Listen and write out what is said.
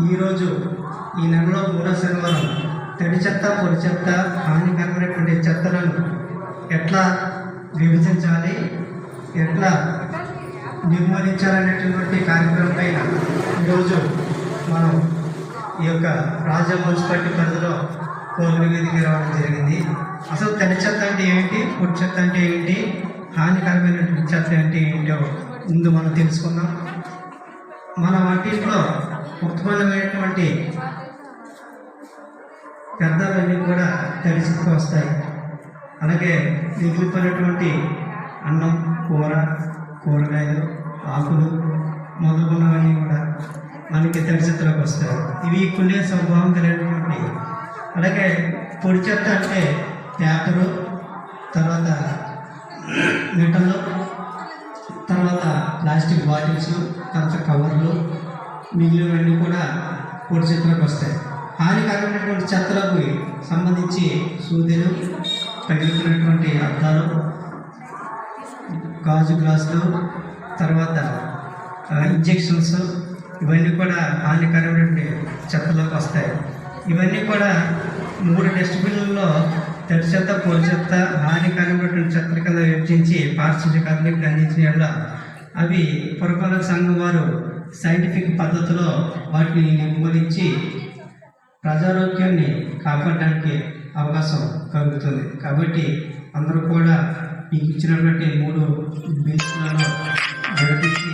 ఈరోజు ఈ నెలలో మూడో శనివారం తడి చెత్త పొడి చెత్త హానికరమైనటువంటి చెత్తలను ఎట్లా విభజించాలి ఎట్లా నిర్మూలించాలనేటటువంటి కార్యక్రమం పైన ఈరోజు మనం ఈ యొక్క రాజా మున్సిపాలిటీ పరిధిలో కోర్టు వీధికి రావడం జరిగింది. అసలు తడి చెత్త అంటే ఏంటి పొడి చెత్త అంటే ఏంటి హానికరమైనటువంటి చెత్త అంటే ఏంటో ముందు మనం తెలుసుకుందాం. మన వంటింట్లో ఉత్పన్నమైనటువంటి వ్యర్థాలన్నీ కూడా తడిసికి వస్తాయి. అలాగే మిగిలిపోయినటువంటి అన్నం కూర కూరగాయలు ఆకులు మొదలుగున్నవన్నీ కూడా మనకి తడిచిత్తులకు వస్తాయి. ఇవి కుళ్ళే స్వభావం కలిగినటువంటి అలాగే పొడి చెత్త అంటే పేపరు తర్వాత మెటల్ తర్వాత ప్లాస్టిక్ బాటిల్స్ తర్వాత కవర్లు మిగిలినవన్నీ కూడా పొడి చెత్తలకు వస్తాయి. హానికరమైనటువంటి చెత్తలకు సంబంధించి సూదిలు తగిలినటువంటి అద్దాలు గాజు గ్లాసులు తర్వాత ఇంజెక్షన్స్ ఇవన్నీ కూడా హానికరమైనటువంటి చెత్తలోకి వస్తాయి. ఇవన్నీ కూడా మూడు డస్ట్బిన్లలో తడి చెత్త పొడి చెత్త హానికరమైనటువంటి చెత్తల కింద విభజించి పారిశుద్ధ్య కార్మికులకు అందించిన అవి పురపాలక సంఘం వారు సైంటిఫిక్ పద్ధతిలో వాటిని నిర్మూలించి ప్రజారోగ్యాన్ని కాపాడడానికి అవకాశం కలుగుతుంది. కాబట్టి అందరూ కూడా మీకు ఇచ్చినటువంటి మూడు బిల్స్లలో జరిపించి